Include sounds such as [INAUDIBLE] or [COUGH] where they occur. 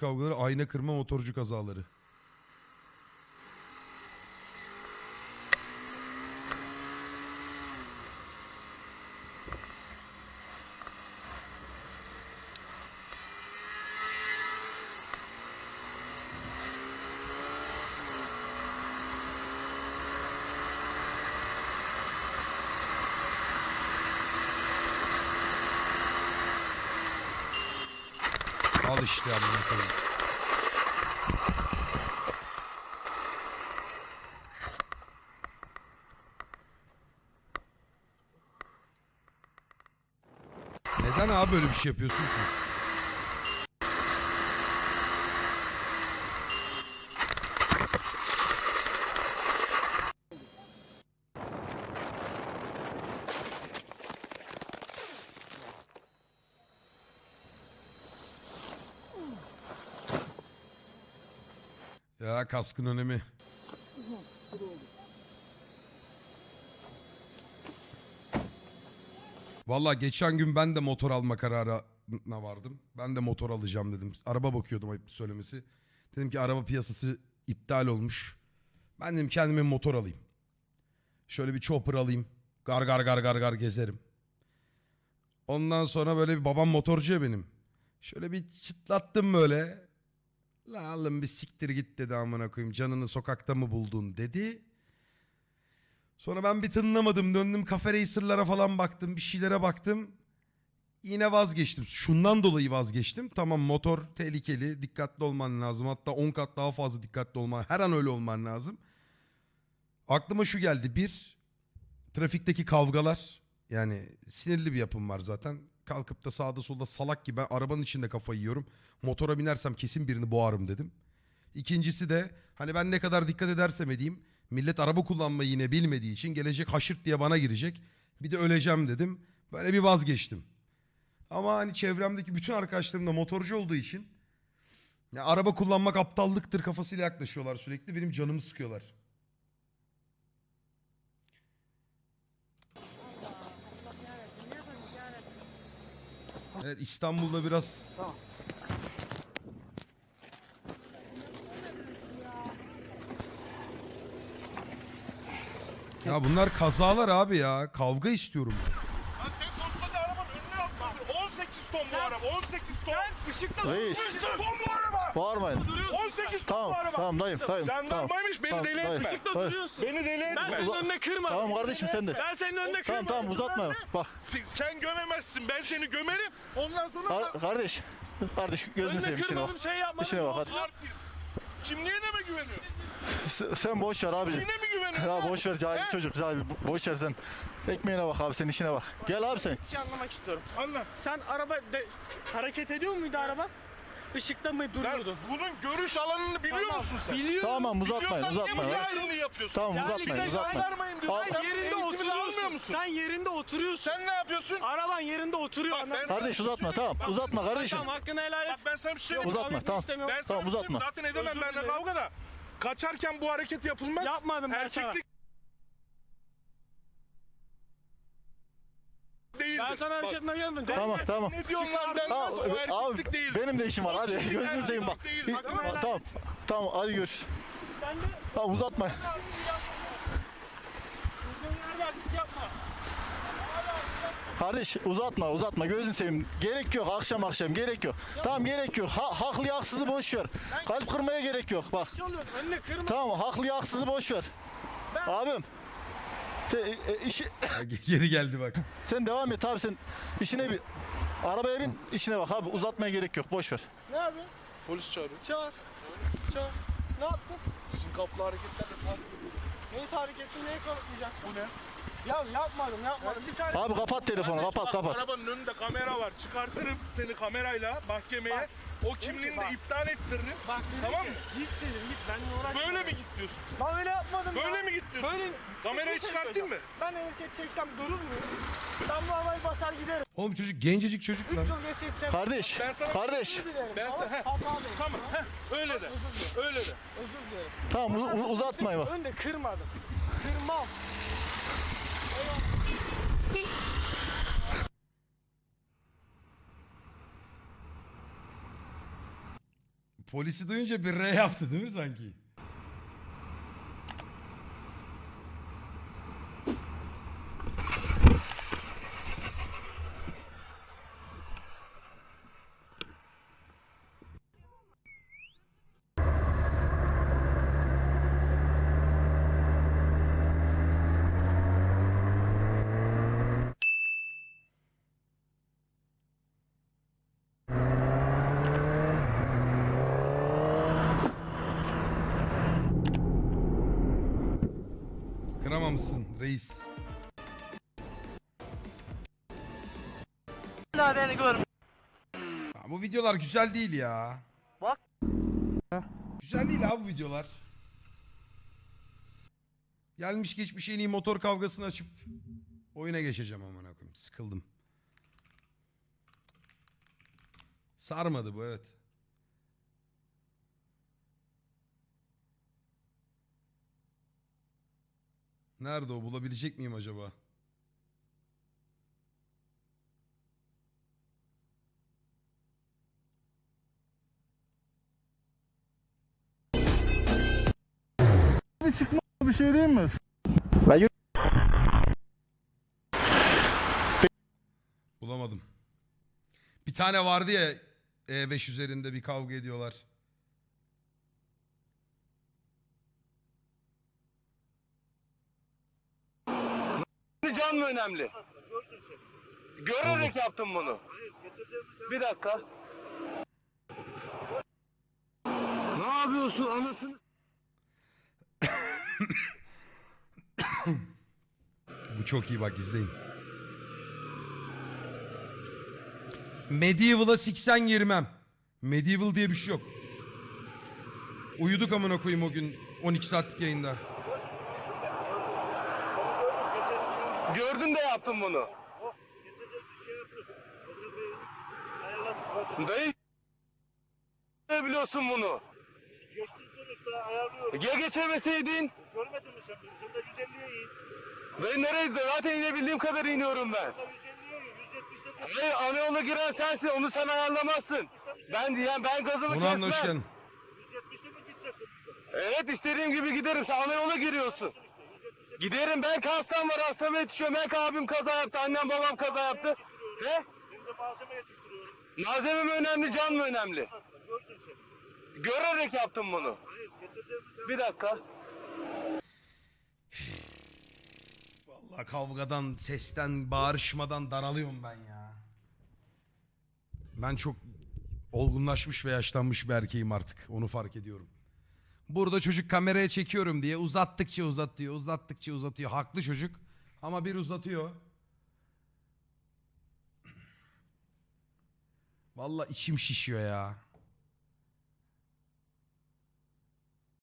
kavgaları, ayna kırma, motorcu kazaları. Al işte amına koyayım. Neden abi böyle bir şey yapıyorsun ki? Ya kaskın önemi. Valla geçen gün ben de motor alma kararına vardım. Ben de motor alacağım dedim. Araba bakıyordum ayıp söylemesi. Dedim ki araba piyasası iptal olmuş. Ben dedim kendime motor alayım. Şöyle bir chopper alayım. Gar gar gar gar gar gezerim. Ondan sonra böyle bir babam motorcu ya benim. Şöyle bir çıtlattım böyle. La oğlum bir siktir git dedi amına koyayım. Canını sokakta mı buldun dedi. Sonra ben bir tınlamadım. Döndüm kafe racer'lara falan baktım. Bir şeylere baktım. Yine vazgeçtim. Şundan dolayı vazgeçtim. Tamam motor tehlikeli. Dikkatli olman lazım. Hatta 10 kat daha fazla dikkatli olman. Her an öyle olman lazım. Aklıma şu geldi. Bir, trafikteki kavgalar. Yani sinirli bir yapım var zaten. Kalkıp da sağda solda salak gibi ben arabanın içinde kafayı yiyorum. Motora binersem kesin birini boğarım dedim. İkincisi de hani ben ne kadar dikkat edersem edeyim millet araba kullanmayı yine bilmediği için gelecek haşırt diye bana girecek. Bir de öleceğim dedim. Böyle bir vazgeçtim. Ama hani çevremdeki bütün arkadaşlarım da motorcu olduğu için ya araba kullanmak aptallıktır kafasıyla yaklaşıyorlar sürekli. Benim canımı sıkıyorlar. Evet İstanbul'da biraz Ya bunlar kazalar abi ya. Kavga istiyorum. Lan sen koskoca arabanın önüne atmadın. 18 ton bu araba. 18 ton. Sen ışıkta Reis. 18 ton bu araba. Bağırmayın. 18 ton Tamam, araba. tamam dayım, dayım. Jandarmaymış beni Tamam, deli dayı, etme. dayı. duruyorsun. Beni deli etme. Ben senin önüne kırmadım. Tamam kardeşim sen de. Ben senin önüne Tamam kırmadım. tamam uzatma. Bak Sen- Sen gömemezsin. Ben seni gömerim. Ondan sonra kar- kardeş. Kardeş gözünü Önüne seveyim işine bak. kırmadım şey yapmadım. İşine bak hadi. artist. Kimliğine mi güveniyor? Sen- Sen boş ver abicim. Kimliğine mi güveniyor? Ya boş ver cahil çocuk cahil. Boş ver sen. Ekmeğine bak abi sen işine bak. Gel abi sen. Bir şey anlamak istiyorum. Anla. Sen araba de, hareket ediyor muydu araba? Işıkta mı duruyordu? bunun görüş alanını biliyor Tamam, musun sen? Biliyorum. Tamam uzatmayın Biliyorsan niye uzatmayın. bu yapıyorsun? Tamam Ya uzatmayın ligde uzatmayın. Jandarmayım. Al- Sen Yerinde eğitimini almıyor oturuyorsun. musun? Sen yerinde oturuyorsun. Sen ne yapıyorsun? Araban yerinde oturuyor. Bak ben Anladın Kardeş bir uzatma tamam. Bak, Uzatma kardeşim. Tamam hakkını helal et. Bak ben sana bir şey. Uzatma, tamam. istemiyorum. Ben sana Tamam, bir şey uzatma. Zaten edemem Özür benimle dilerim. kavga da. Kaçarken bu hareket yapılmaz. Yapmadım ben sana. Erkeklik Ben sana Bak, hareket etmem. Tamam tamam. Ne diyorsun lan ben Tamam o erkeklik değil. benim de işim var hadi gözünü seveyim bak. Bir- Tamam tamam hadi görüşürüz. Sen de Tamam uzatma. Artistik yapma. Kardeş uzatma uzatma gözünü seveyim. Gerek yok akşam akşam gerek yok. Tamam gerek yok. Ha, haklı haksızı boş ver. Kalp kırmaya gerek yok bak. Önüne kırma. Tamam haklı haksızı boş ver. Abim. Sen, e, e, işi, Geri geldi bak. sen devam et abi sen işine bir arabaya bin işine bak abi uzatmaya gerek yok boş ver. Ne yapıyorsun? Polis çağırıyor. Çağır. Çağır. Ne yaptın? Sizin kaplı hareketlerle takip. Neyi tahrik ettin? Neyi kanıtlayacaksın? Bu ne? Ya yapmadım yapmadım. Bir tane Abi kapat telefonu kapat Bak, kapat. Arabanın önünde kamera var. Çıkartırım seni kamerayla mahkemeye. Bak. o kimliğini de bak. iptal ettiririm. Bak dedim Tamam ki, mı? Git dedim git benimle uğraşma. Böyle mi git diyorsun sen? Ben öyle yapmadım Böyle ya. mi git diyorsun? Böyle Kamerayı şey çıkartayım mı? Ben hareket çeksem durur muyum? Ben bu havayı basar giderim. Oğlum çocuk gencecik çocuk lan. 3 yıl geçse yetişemem. Kardeş Ben sana- kardeş. Ben sana- heh. Tamam. Heh, öyle de. Öyle de. Özür dilerim. Tamam u- u- uzatmayın bak. Önde kırmadım. Kırmam. Polisi duyunca bir R yaptı değil mi sanki? Kıramamışsın reis. Hala beni gör. Ya bu videolar güzel değil ya. Bak. Güzel değil abi bu videolar. Gelmiş geçmiş en iyi motor kavgasını açıp oyuna geçeceğim amına koyayım. Sıkıldım. Sarmadı bu evet. Nerede o bulabilecek miyim acaba? Bir çıkma bir şey değil mi? Bulamadım. Bir tane vardı ya E5 üzerinde bir kavga ediyorlar. Can mı önemli? Görerek yaptım bunu. Bir dakika. Ne yapıyorsun anasını? [COUGHS] Bu çok iyi bak izleyin. Medieval'a siksen girmem. Medieval diye bir şey yok. Uyuduk amına koyayım o gün 12 saatlik yayında. Gördün de yaptım bunu. Dayı ne biliyorsun bunu? Ya geçemeseydin? Görmedin mi sen? Sen de 150'ye in. Dayı nereye? Zaten inebildiğim kadar iniyorum ben. 150'ye in. 170'de Hayır ana yola giren sensin. Onu sen ayarlamazsın. Ben diyen ben gazımı kesmem. hoş geldin. 170'de mi gideceksin? Evet istediğim gibi giderim. Sen ana yola giriyorsun. Giderim ben hastam var hastama yetişiyorum. Belki abim kaza yaptı. Annem babam kaza yaptı. He? Şimdi malzeme yetiştiriyorum. Malzeme mi önemli can mı önemli? Gördün sen. Görerek yaptım bunu. Hayır Bir dakika. Vallahi kavgadan, sesten, bağırışmadan daralıyorum ben ya. Ben çok olgunlaşmış ve yaşlanmış bir erkeğim artık. Onu fark ediyorum. Burada çocuk kameraya çekiyorum diye uzattıkça uzatıyor, uzattıkça uzatıyor. Haklı çocuk ama bir uzatıyor. Vallahi içim şişiyor ya.